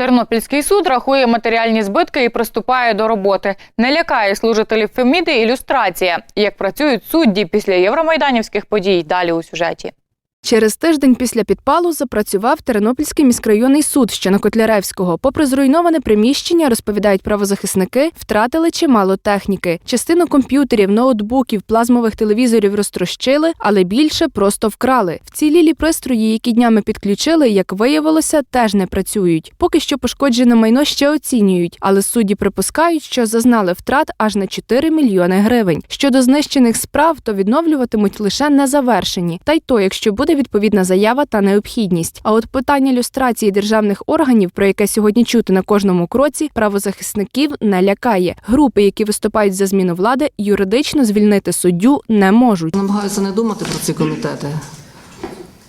Тернопільський суд рахує матеріальні збитки і приступає до роботи. Не лякає служителів Феміди ілюстрація. Як працюють судді після євромайданівських подій? Далі у сюжеті. Через тиждень після підпалу запрацював Тернопільський міськрайонний суд, що на Котляревського. Попри зруйноване приміщення, розповідають правозахисники, втратили чимало техніки. Частину комп'ютерів, ноутбуків, плазмових телевізорів розтрощили, але більше просто вкрали. Вцілілі пристрої, які днями підключили, як виявилося, теж не працюють. Поки що пошкоджене майно ще оцінюють, але судді припускають, що зазнали втрат аж на 4 мільйони гривень. Щодо знищених справ, то відновлюватимуть лише незавершені. Та й то, якщо буде відповідна заява та необхідність. А от питання люстрації державних органів, про яке сьогодні чути на кожному кроці, правозахисників не лякає. Групи, які виступають за зміну влади, юридично звільнити суддю не можуть. Намагаюся не думати про ці комітети.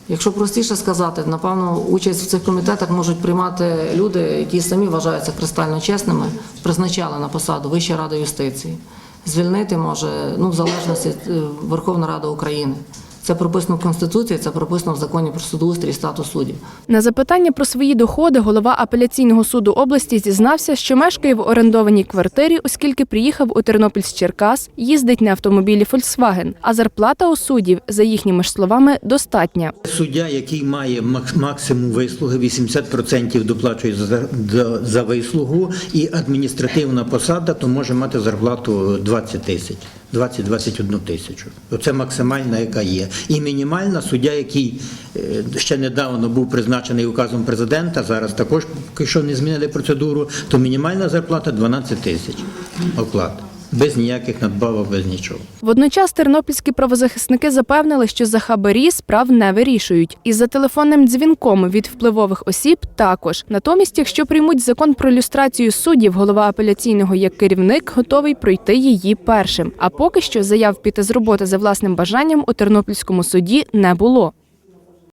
Якщо простіше сказати, напевно, участь в цих комітетах можуть приймати люди, які самі вважаються кристально чесними, призначали на посаду Вища рада юстиції. Звільнити може, ну, в залежності е, Верховна Рада України. Це прописано в Конституції, це прописано в законі про судоустрій і статус суддів. На запитання про свої доходи голова апеляційного суду області зізнався, що мешкає в орендованій квартирі, оскільки приїхав у Тернопіль з Черкас, їздить на автомобілі Volkswagen, а зарплата у суддів, за їхніми ж словами, достатня. Суддя, який має максимум вислуги, 80% доплачує за вислугу, і адміністративна посада, то може мати зарплату 20 тисяч, 20-21 тисячу. Оце максимальна, яка є. І мінімальна суддя, який е, ще недавно був призначений указом президента, зараз також якщо не змінили процедуру, то мінімальна зарплата 12 тисяч оклад. Без ніяких надбавок, без нічого. Водночас тернопільські правозахисники запевнили, що за хабарі справ не вирішують. І за телефонним дзвінком від впливових осіб також. Натомість, якщо приймуть закон про люстрацію суддів, голова апеляційного як керівник готовий пройти її першим. А поки що заяв піти з роботи за власним бажанням у тернопільському суді не було.